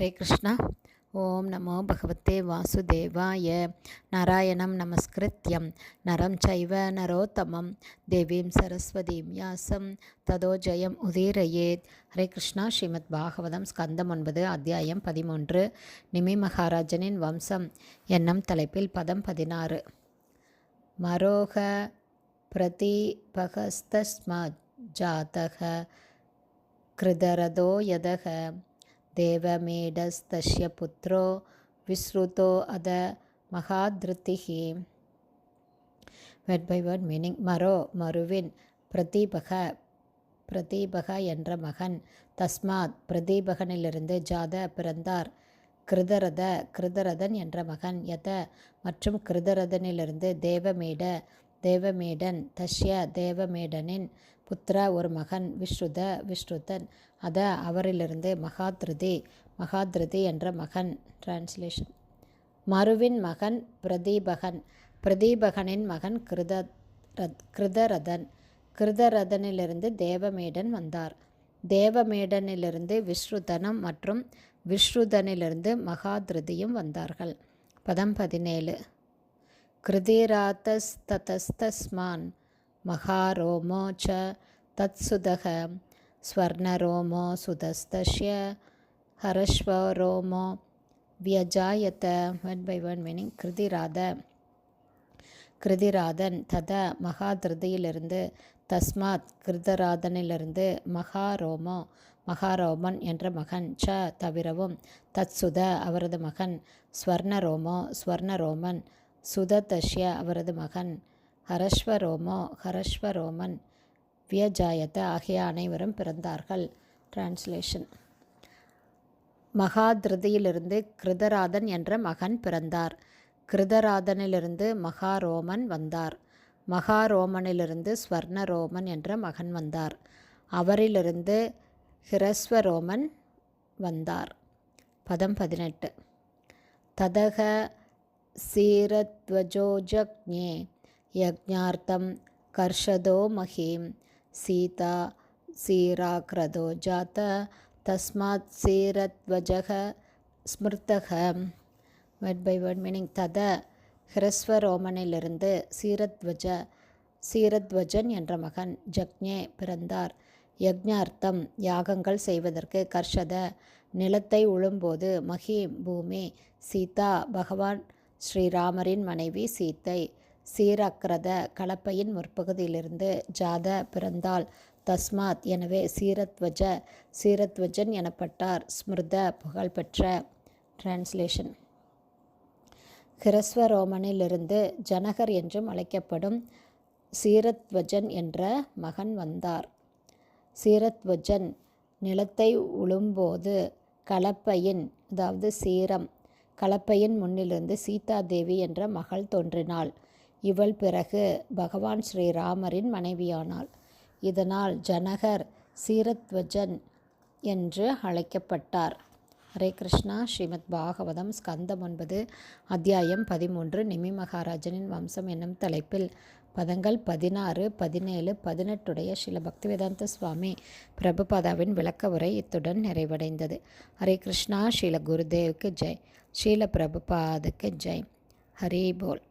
ஹரே கிருஷ்ணா. ஓம் நமோ பகவத்தே வாசுதேவாய. நாராயணம் நமஸ்கிருத்யம். நரம் சைவ நரோத்தமம். தேவீம் சரஸ்வதீம் யாசம். ததோ ஜெயம் உதீரயேத். ஹரே கிருஷ்ணா. ஸ்ரீமத் பாகவதம் ஸ்கந்தம் ஒன்பது அத்தியாயம் பதிமூன்று. நிமி மகாராஜனின் வம்சம். என்னும் தலைப்பில் பதம் பதினாறு. மரோக பிரதீபகஸ்தஸ்மத் ஜாதக கிருதரதோ யதக. தேவமேடஸ்தஸ்ய புத்ரோ விஸ்ருதோ அத மகாதிருத்திகி வெட் பை வேர்ட் மீனிங் மரோ மருவின் பிரதீபக பிரதீபக என்ற மகன் தஸ்மாத் பிரதீபகனிலிருந்து ஜாத பிறந்தார் கிருதரத கிருதரதன் என்ற மகன் யத மற்றும் கிருதரதனிலிருந்து தேவமேட தேவமேடன் தஷ்ய தேவமேடனின் புத்திர ஒரு மகன் விஸ்ருத விஸ்ருதன் அத அவரிலிருந்து மகாத்ருதி மகாத்ருதி என்ற மகன் டிரான்ஸ்லேஷன் மருவின் மகன் பிரதீபகன். பிரதீபகனின் மகன் கிருத கிருதரதன். கிருதரதனிலிருந்து தேவமேடன் வந்தார். தேவமேடனிலிருந்து விஸ்ருதனம் மற்றும் விஸ்ருதனிலிருந்து மகாதிருதியும் வந்தார்கள். பதம் பதினேழு. கிருதிராத்தஸ்தஸ்தஸ்மான் மகாரோமோ தத்சுதக ஸ்வர்ணரோமோ சுதஸ்தஷ்ய ஹரஸ்வரோமோ வியஜாயத்த one by one meaning Kritirata கிருதிராதன் தத மகாதிருதியிலிருந்து தஸ்மாத் கிருதராதனிலிருந்து மகாரோமோ மகாரோமன் என்ற மகன் ச தவிரவும் தத்சுத அவரது மகன் ஸ்வர்ணரோமோ ஸ்வர்ணரோமன் சுததஷ்ய அவரது மகன் ஹரஸ்வரோமோ ஹரஸ்வரோமன் வியஜாயத்த ஆகிய அனைவரும் பிறந்தார்கள். டிரான்ஸ்லேஷன் மகாதிருதியிலிருந்து கிருதராதன் என்ற மகன் பிறந்தார். கிருதராதனிலிருந்து மகாரோமன் வந்தார். மகாரோமனிலிருந்து ஸ்வர்ணரோமன் என்ற மகன் வந்தார். அவரிலிருந்து ஹிரஸ்வரோமன் வந்தார். பதம் பதினெட்டு. ததக சீரத்வஜோஜக்ஞே யஜ்ஞார்த்தம் கர்ஷதோ மகீம். சீதா சீராக்ரதோ ஜாத தஸ்மாத் சீரத்வஜக ஸ்மிருத்தக. வேர்ட் பை வேர்ட் மீனிங் தத ஹிரஸ்வரோமனிலிருந்து சீரத்வஜ சீரத்வஜன் என்ற மகன் ஜக்ஞே பிறந்தார். யக்ஞார்த்தம் யாகங்கள் செய்வதற்கு கர்ஷத நிலத்தை உழும்போது மஹீம் பூமி சீதா பகவான் ஸ்ரீராமரின் மனைவி சீத்தை சீரக்ரத கலப்பையின் முற்பகுதியிலிருந்து ஜாத பிறந்தாள் தஸ்மாத் எனவே சீரத்வஜ சீரத்வஜன் எனப்பட்டார். ஸ்மிருத புகழ்பெற்ற டிரான்ஸ்லேஷன் ஹிரஸ்வரோமனிலிருந்து ஜனகர் என்றும் அழைக்கப்படும் சீரத்வஜன் என்ற மகன் வந்தார். சீரத்வஜன் நிலத்தை உழும்போது கலப்பையின் அதாவது சீரம் கலப்பையின் முன்னிலிருந்து சீதாதேவி என்ற மகள் தோன்றினாள். இவள் பிறகு பகவான் ஸ்ரீராமரின் மனைவியானாள். இதனால் ஜனகர் சீரத்வஜன் என்று அழைக்கப்பட்டார். ஹரே கிருஷ்ணா. ஸ்ரீமத் பாகவதம் ஸ்கந்தம் ஒன்பது அத்தியாயம் பதிமூன்று. நிமி மகாராஜனின் வம்சம் என்னும் தலைப்பில் பதங்கள் பதினாறு பதினேழு பதினெட்டுடைய ஸ்ரீல பக்திவேதாந்த சுவாமி பிரபுபாதாவின் விளக்க உரை இத்துடன் நிறைவடைந்தது. ஹரே கிருஷ்ணா. ஸ்ரீல குருதேவுக்கு ஜெய். ஸ்ரீல பிரபுபாதுக்கு ஜெய். ஹரி போல்.